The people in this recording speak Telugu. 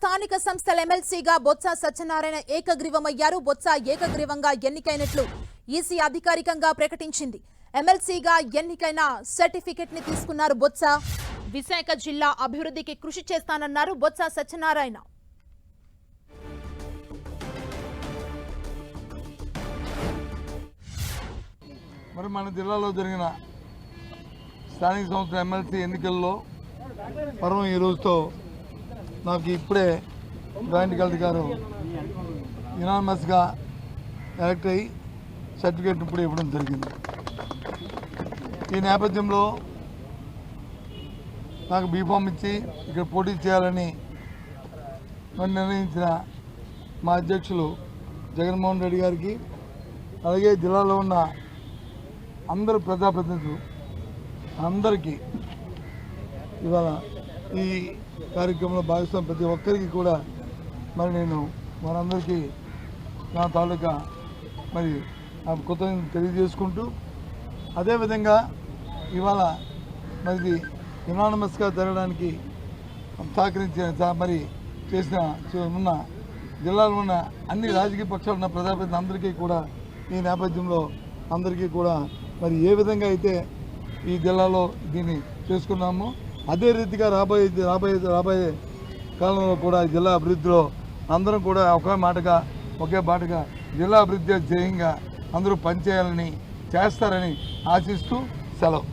స్థానిక సంస్థల ఎమ్మెల్సీగా బొత్స సత్యనారాయణ ఏకగ్రీవమయ్యారు. బొత్స ఏకగ్రీవంగా ఎన్నికైనట్లు ఈసీ అధికారికంగా ప్రకటించింది. ఎమ్మెల్సీగా ఎన్నికైన సర్టిఫికెట్ని తీసుకున్నారు బొత్స. విశాఖ జిల్లా అభివృద్ధికి కృషి చేస్తానన్నారు బొత్స సత్యనారాయణ. మరి మన జిల్లాలో జరిగిన స్థానిక సంస్థల ఎమ్మెల్సీ ఎన్నికల్లో పర్వం ఈ రోజుతో నాకు ఇప్పుడే జాయింట్ కలెక్టర్ గారు యునానిమస్గా ఎలక్ట్ అయ్యి సర్టిఫికేట్ ఇప్పుడు ఇవ్వడం జరిగింది. ఈ నేపథ్యంలో నాకు బీఫామ్ ఇచ్చి ఇక్కడ పోటీ చేయాలని మరి నిర్ణయించిన మా అధ్యక్షులు జగన్మోహన్ రెడ్డి గారికి అలాగే జిల్లాలో ఉన్న అందరు ప్రజాప్రతినిధులు అందరికీ ఇవాళ ఈ కార్యక్రమంలో భాగస్వామి ప్రతి ఒక్కరికి కూడా మరి నేను మనందరికీ నా తాలూకా మరి ఆ కృతజ్ఞత తెలియజేసుకుంటూ అదేవిధంగా ఇవాళ మరి ఇనానమస్గా జరగడానికి సహకరించిన మరి చేసిన ఉన్న జిల్లాలో ఉన్న అన్ని రాజకీయ పక్షాలు ఉన్న ప్రజాప్రతినిధులు అందరికీ కూడా ఈ నేపథ్యంలో అందరికీ కూడా మరి ఏ విధంగా అయితే ఈ జిల్లాలో దీన్ని చేసుకున్నామో అదే రీతిగా రాబోయే రాబోయే రాబోయే కాలంలో కూడా జిల్లా అభివృద్ధిలో అందరం కూడా ఒకే మాటగా ఒకే బాటగా జిల్లా అభివృద్ధి ధ్యేయంగా అందరూ పనిచేయాలని చేస్తారని ఆశిస్తూ సెలవు.